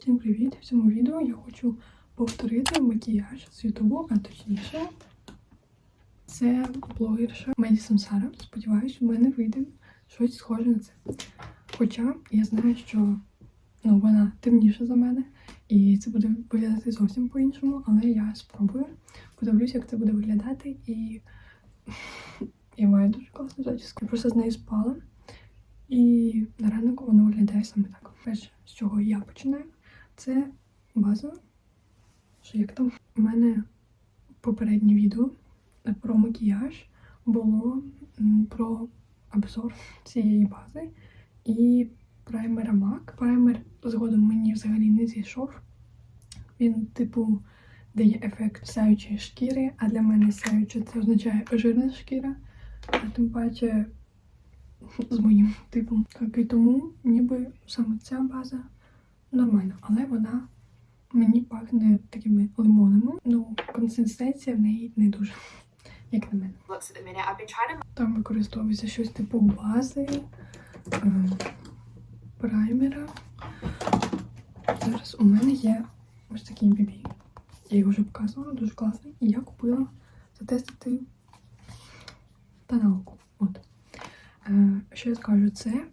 Всім привіт! В цьому відео я хочу повторити макіяж з Ютубу, а точніше, це блогерша Меді Самсара. Сподіваюсь, в мене вийде щось схоже на це. Хоча я знаю, що ну, вона темніша за мене, і це буде виглядати зовсім по-іншому, але я спробую. Подивлюсь, як це буде виглядати, і я маю дуже класну зачіску. Я просто з нею спала. І на ранок воно виглядає саме так. Перше, з чого я починаю, це база. Що як там? У мене попереднє відео про макіяж було про обзор цієї бази і праймера MAC. Праймер згодом мені взагалі не зійшов. Він, типу, дає ефект сяючої шкіри, а для мене сяюча це означає жирна шкіра, а тим паче з моїм типом. Так, і тому ніби саме ця база нормальна, але вона мені пахне такими лимонами. Ну, консистенція в неї не дуже, як на мене. Там використовується щось типу бази, е, праймера. Зараз у мене є ось такий бібі. Я його вже показувала, дуже класний. І я купила затестити тоналку. От. Е, що я скажу, це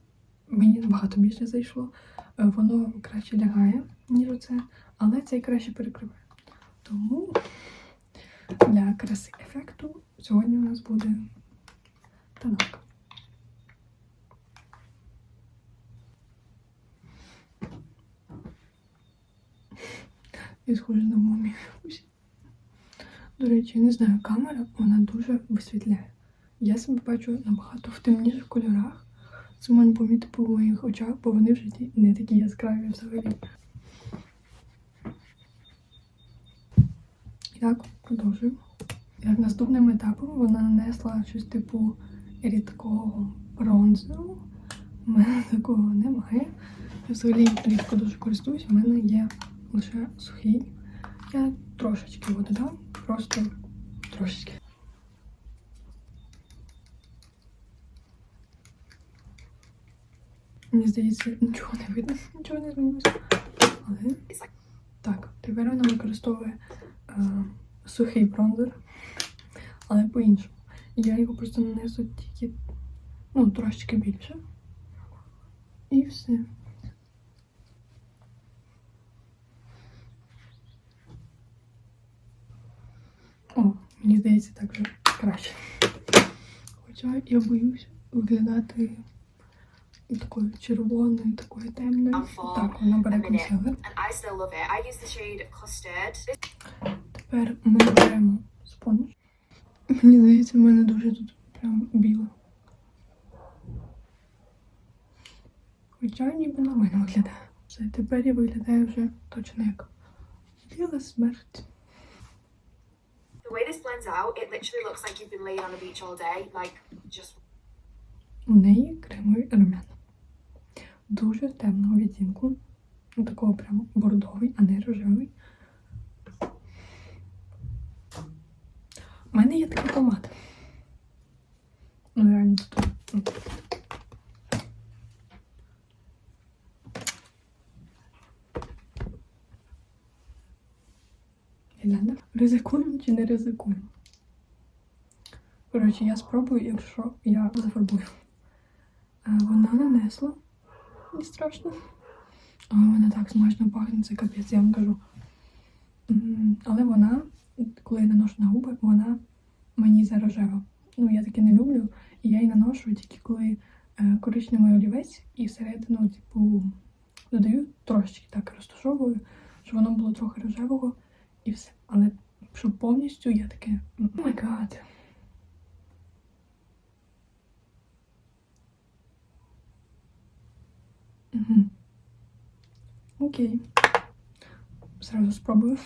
мені набагато більше зайшло. Е, воно краще лягає, ніж оце, але цей краще перекриває. Тому для краси ефекту сьогодні у нас буде тоналка. Я схожа на мумію. До речі, я не знаю, камера вона дуже висвітляє. Я себе бачу набагато в темніших кольорах. Це можна помітити по моїх очах, бо вони в житті не такі яскраві взагалі. І так, продовжуємо. Як наступним етапом вона нанесла щось типу рідкого бронзеру. У мене такого немає. Я взагалі рідко дуже користуюсь, у мене є лише сухий. Я трошечки його додам, просто трошечки. Мені здається, нічого не видно, нічого не змінилося. Але так, тепер вона використовує е, сухий бронзер, але по-іншому. Я його просто нанесу тільки ну, трошечки більше. І все. О, мені здається, так вже краще. Хоча я боюсь виглядати такою червоною, такою темною. Так, вона бере консилер. Тепер ми беремо спонж. Мені здається, в мене дуже тут прям біло. Хоча ніби нормально виглядає. Все, тепер я виглядаю вже точно як біла смерть. the way this blends out, it literally looks like you've been laying on a beach all day, like just У неї кремові румяна. Дуже темного відтінку. Ну, такого прямо бордовий, а не рожевий. У мене є така помада. Ну, реально тут. ну. Ризикуємо чи не ризикуємо? Коротше, я спробую, якщо я зафарбую. Е, Вона нанесла. Не страшно. Але вона так смачно пахне, це капець, я вам кажу. Але вона, коли я наношу на губи, вона мені зарожева. Ну, я таке не люблю. І я її наношу тільки коли е, коричневий олівець і всередину, типу, додаю трошечки так розташовую, щоб воно було трохи рожевого і все. Але щоб повністю я таке. О май гад. Угу. Окей. Сразу спробую.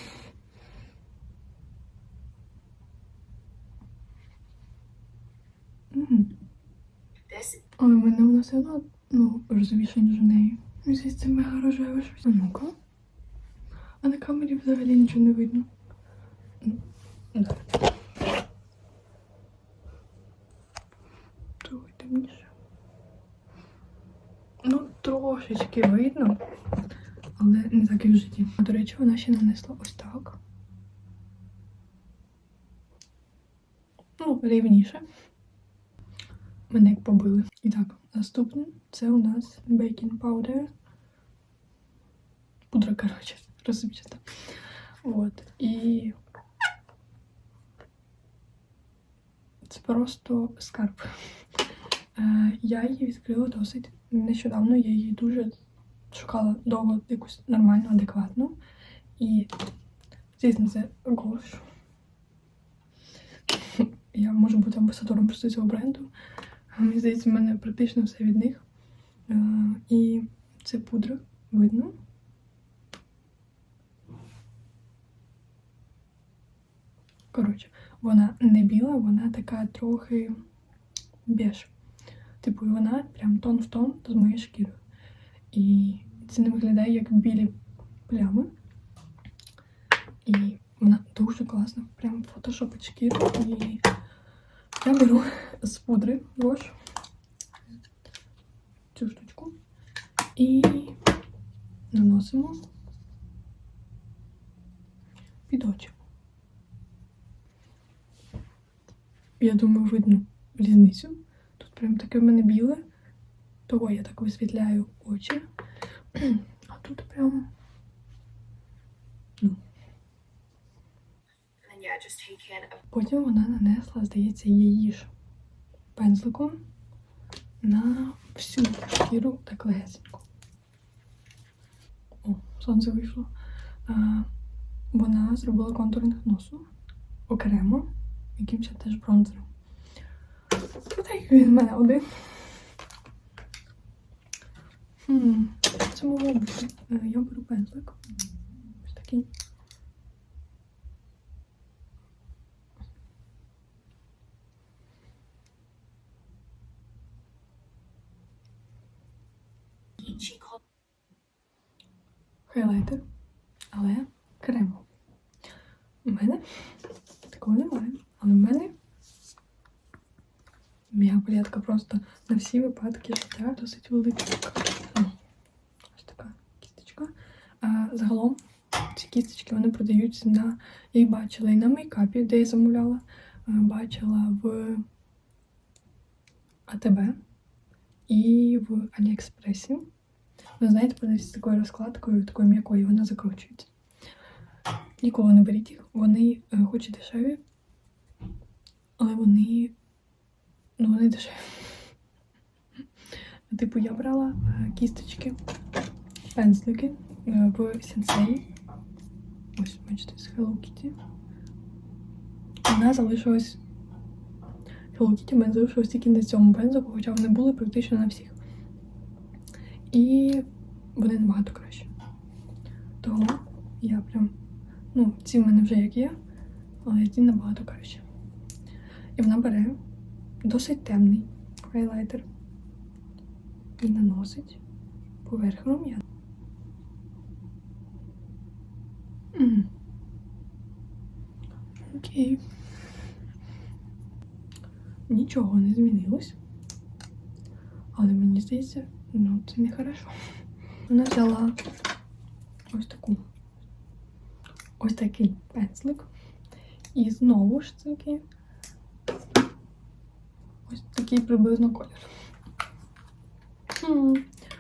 This. Але мене вона все одно ну, розовіше, ніж у неї. Це мега рожеве щось. А ну-ка. А на камері взагалі нічого не видно. Ну, да. Трохи темніше. Ну, трошечки видно, але не так, як в житті. До речі, вона ще нанесла ось так. Ну, рівніше. Мене як побили. І так, наступне це у нас бейкінг паудер. Пудра, коротше, розумієте. От. І це просто скарб. Е, я її відкрила досить нещодавно. Я її дуже шукала довго якусь нормальну, адекватну. І звісно, це Гош. Я можу бути амбасадором просто цього бренду. Мені здається, в мене практично все від них. Е, І це пудра, видно. Коротше, вона не біла, вона така трохи беж. Типу, і вона прям тон в тон з моєю шкірою. І це не виглядає як білі плями. І вона дуже класна. Прям фотошопить шкіру. І я беру з пудри Вош цю штучку і наносимо під очі. Я думаю, видно різницю. Прям таке в мене біле, того я так висвітляю очі. А тут прям a Потім вона нанесла, здається, її ж пензликом на всю шкіру так легесенько. О, сонце вийшло. А, вона зробила контуринг носу окремо, якимось теж бронзером. Так він мене один. Це могло бути. Я беру пензлик. Ось такий. хайлайтер, але кремовий. У мене такого немає. Але в мене моя палетка просто на всі випадки життя досить велика. Ну, Ось така кісточка. А загалом ці кісточки вони продаються на. Я їх бачила і на мейкапі, де я замовляла. Бачила в АТБ і в Аліекспресі. Ви знаєте, продаються з такою розкладкою, такою м'якою, вона закручується. Ніколи не беріть їх. Вони е, хоч і дешеві, але вони. Ну, вони дешеві. Типу, я брала е, кісточки, пензлики е, в сенсеї. Ось, бачите, з Hello Kitty. Вона залишилась. Hello Kitty в мене залишилось тільки на цьому пензлику, хоча вони були практично на всіх. І вони набагато краще. Того я прям. Ну, ці в мене вже як є, але ці набагато краще. І вона бере досить темний хайлайтер і наносить поверх рум'ян. Окей. Нічого не змінилось. Але мені здається, ну це не хорошо. Вона взяла ось таку. Ось такий пензлик. І знову ж таки такий приблизно колір. Хм,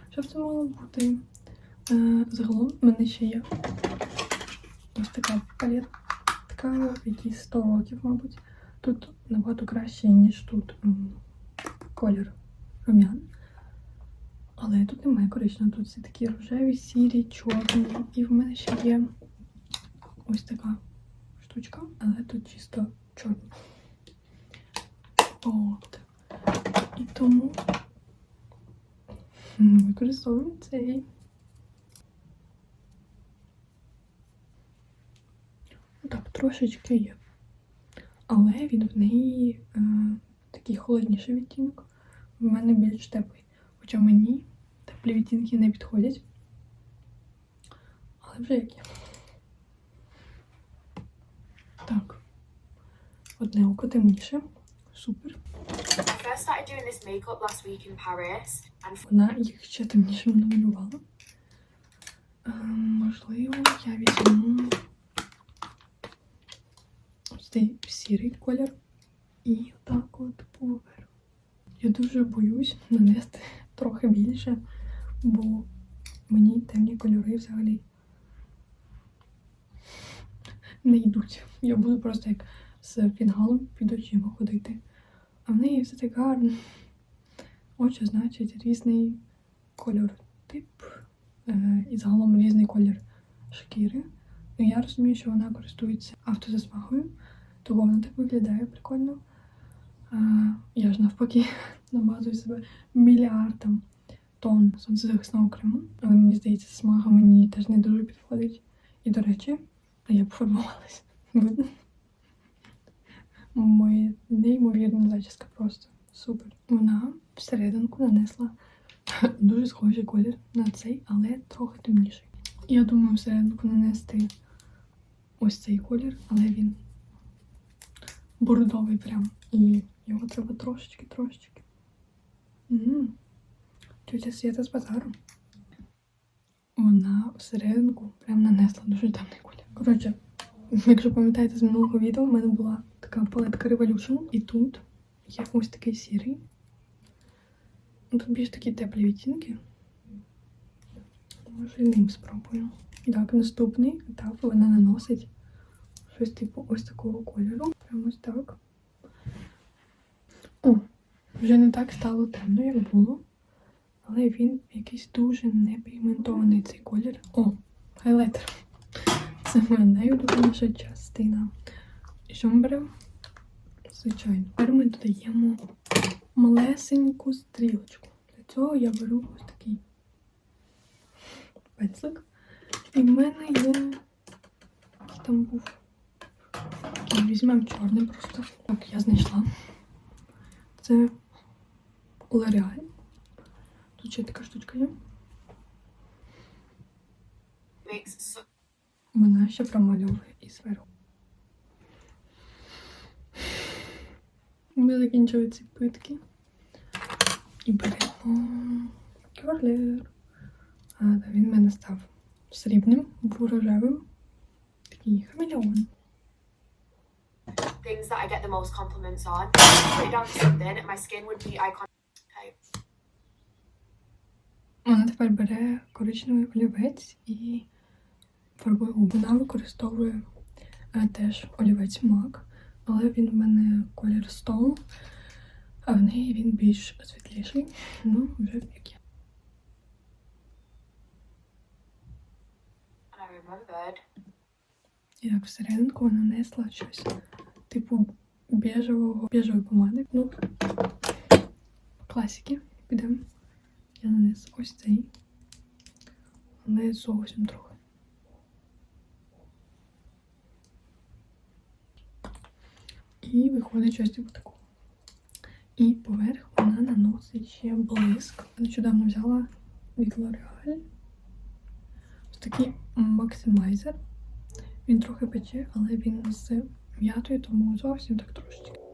що це мало бути? Е, загалом в мене ще є ось така палетка, якісь 100 років, мабуть. Тут набагато краще, ніж тут колір рум'ян. Але тут немає коричневого, тут всі такі рожеві, сірі, чорні. І в мене ще є ось така штучка, але тут чисто чорна. От. І тому м, використовуємо цей. Так, трошечки є. Але він в неї е, такий холодніший відтінок. В мене більш теплий. Хоча мені теплі відтінки не підходять. Але вже як є. Так. Одне око темніше. Супер. Вона їх ще темніше намалювала. Е, можливо, я візьму ось цей сірий колір і отак от поверх. Я дуже боюсь нанести трохи більше, бо мені темні кольори взагалі не йдуть. Я буду просто як з фінгалом під очима ходити. А в неї все так гарно. Очі, значить, різний кольор тип е, і загалом різний колір шкіри. Ну, я розумію, що вона користується автозасмагою, тому вона так виглядає прикольно. А, я ж навпаки намазую себе мільярдом тонн сонцезахисного крему, але мені здається, смага мені теж не дуже підходить. І, до речі, я пофарбувалася. Видно? Моя неймовірна зачіска просто супер. Вона всерединку нанесла дуже схожий колір на цей, але трохи темніший. Я думаю, всерединку нанести ось цей колір, але він бордовий прям. І його треба трошечки, трошечки. М, Тетя Свята з базару. Вона всерединку прям нанесла дуже темний колір. Коротше, якщо пам'ятаєте з минулого відео, в мене була така палетка Revolution, і тут є ось такий сірий. Ну, Тут більш такі теплі відтінки. Може, ним спробую. І так, наступний етап вона наносить щось типу ось такого кольору. Прямо ось так. О, вже не так стало темно, як було. Але він якийсь дуже непігментований цей колір. О, хайлайтер. Це моя найулюбленіша частина. Беремо? Звичайно. Тепер ми додаємо малесеньку стрілочку. Для цього я беру ось такий пензлик. І в мене є який там був. Візьмемо чорний просто. Так, я знайшла. Це L'Oreal. Тут ще така штучка є. Вона ще промальовує і зверху. Ми закінчили ці питки. І беремо керлер. А, да, він в мене став срібним, був рожевим. Такий хамелеон. things that I get the most compliments on. Put it down to something, my skin would be iconic. Вона тепер бере коричневий олівець і фарбує губи. Вона використовує е, теж олівець MAC, але він в мене колір Stone, а в неї він більш світліший. Ну, вже як я. Так всерединку вона несла щось типу біжевого, біжевої помади. Ну, класики. Підемо. Я нанесу ось цей. Але зовсім трохи. І виходить щось типу такого. І поверх вона наносить ще блиск. Нещодавно взяла від L'Oreal. Ось такий максимайзер. Він трохи пече, але він з м'ятою, тому зовсім так трошечки.